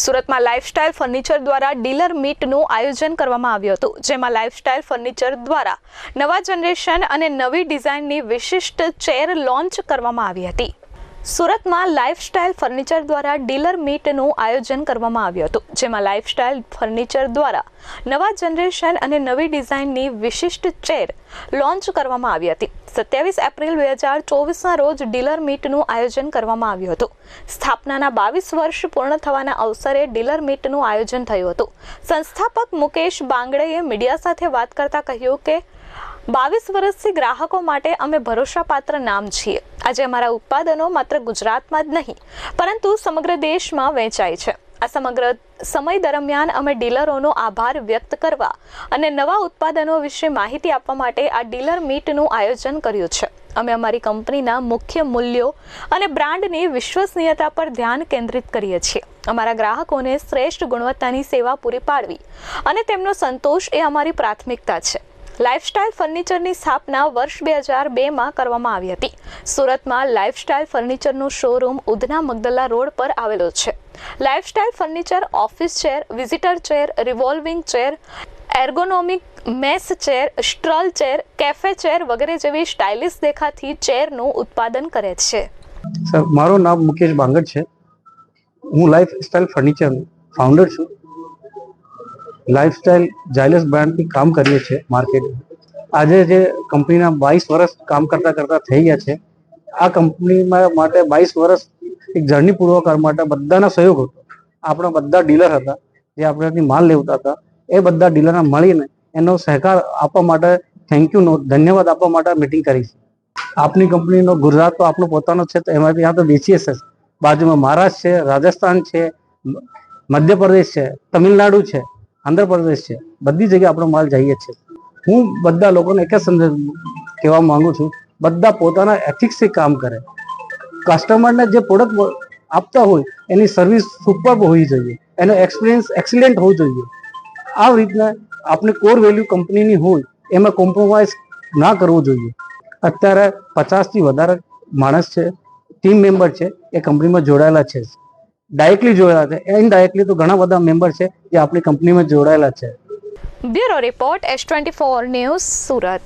સુરતમાં lifestyle furniture દ્વારા dealer મીટનું આયોજન કરવામાં આવ્યું હતું, જેમાં લાઇફસ્ટાઇલ ફર્નિચર દ્વારા નવા જનરેશન અને નવી ડિઝાઇનની વિશિષ્ટ ચેર લોન્ચ કરવામાં આવી હતી. સુરતમાં લાઇફસ્ટાઇલ ફર્નિચર દ્વારા ડીલર મીટનું આયોજન કરવામાં આવ્યું હતું, જેમાં લાઇફસ્ટાઇલ ફર્નિચર દ્વારા નવા જનરેશન અને નવી ડિઝાઇનની વિશિષ્ટ ચેર લોન્ચ કરવામાં આવી હતી. સત્યાવીસ એપ્રિલ બે હજાર ચોવીસના રોજ ડીલર મીટનું આયોજન કરવામાં આવ્યું હતું. સ્થાપનાના બાવીસ વર્ષ પૂર્ણ થવાના અવસરે ડીલર મીટનું આયોજન થયું હતું. સંસ્થાપક મુકેશ બાંગડેએ મીડિયા સાથે વાત કરતા કહ્યું કે, બાવીસ વર્ષથી ગ્રાહકો માટે અમે ભરોસાપાત્ર નામ છીએ. આજે અમારા ઉત્પાદનો માત્ર ગુજરાતમાં જ નહીં, પરંતુ સમગ્ર દેશમાં વેચાય છે. આ સમગ્ર સમય દરમિયાન અમે ડીલરોનો આભાર વ્યક્ત કરવા અને નવા ઉત્પાદનો વિશે માહિતી આપવા માટે આ ડીલર મીટનું આયોજન કર્યું છે. અમે અમારી કંપનીના મુખ્ય મૂલ્યો અને બ્રાન્ડની વિશ્વસનીયતા પર ધ્યાન કેન્દ્રિત કરીએ છીએ. અમારા ગ્રાહકોને શ્રેષ્ઠ ગુણવત્તાની સેવા પૂરી પાડવી અને તેમનો સંતોષ એ અમારી પ્રાથમિકતા છે. લાઇફસ્ટાઇલ ફર્નિચરની સ્થાપના વર્ષ બે હજાર બેમાં કરવામાં આવી હતી. સુરતમાં લાઇફસ્ટાઇલ ફર્નિચરનું શોરૂમ ઉધના મગદલ્લા રોડ પર આવેલો છે. Lifestyle furniture office chair visitor chair revolving chair ergonomic mesh chair સ્ટ્રલ chair cafe chair વગેરે જેવી સ્ટાઇલિશ દેખાતી ચેરનું ઉત્પાદન કરે છે. સર મારું નામ મુકેશ બાંગડ છે. હું લાઇફ સ્ટાઇલ ફર્નિચર ફાઉન્ડર છું. લાઈફ જાયલેસ બ્રાન્ડથી કામ કરીએ છીએ માર્કેટ આજે જે કંપનીના બાવીસ વર્ષ કામ કરતા કરતા થઈ ગયા છે, આ કંપનીમાં માટે બાવીસ વર્ષ એક જર્ની પૂર્વ કરવા માટે બધાના સહયોગ હતો. આપણા બધા ડીલર હતા, જે આપણાથી માલ લેવતા હતા, એ બધા ડીલરને મળીને એનો સહકાર આપવા માટે થેન્ક યુ નો, ધન્યવાદ આપવા માટે મિટિંગ કરી છે. આપની કંપનીનો ગુજરાત તો આપણો પોતાનો છે, તો એમાંથી આ તો વેચીએ છે. બાજુમાં મહારાષ્ટ્ર છે, રાજસ્થાન છે મધ્યપ્રદેશ છે, તમિલનાડુ છે. આંધ્રપ્રદેશ છે. બધી જગ્યાએ આપણો માલ જઈએ છે હું બધા લોકોને એક જ સંદેશ કહેવા માંગુ છું, બધા પોતાના એથિક્સથી કામ કરે. કસ્ટમરને જે પ્રોડક્ટ આપતા હોય, એની સર્વિસ સુપર હોવી જોઈએ. એનો એક્સપિરિયન્સ એક્સિલેન્ટ હોવો જોઈએ. આ રીતના આપણે કોર વેલ્યુ કંપનીની હોય, એમાં કોમ્પ્રોમાઇઝ ના કરવું જોઈએ. અત્યારે પચાસથી વધારે માણસ છે ટીમ મેમ્બર છે, એ કંપનીમાં જોડાયેલા છે. ડાયરેક્ટલી જોયેલા છે. ઇનડાયરેક્ટલી તો ઘણા બધા મેમ્બર છે જે આપણી કંપનીમાં જોડાયેલા છે. Bureau report S twenty four news Surat.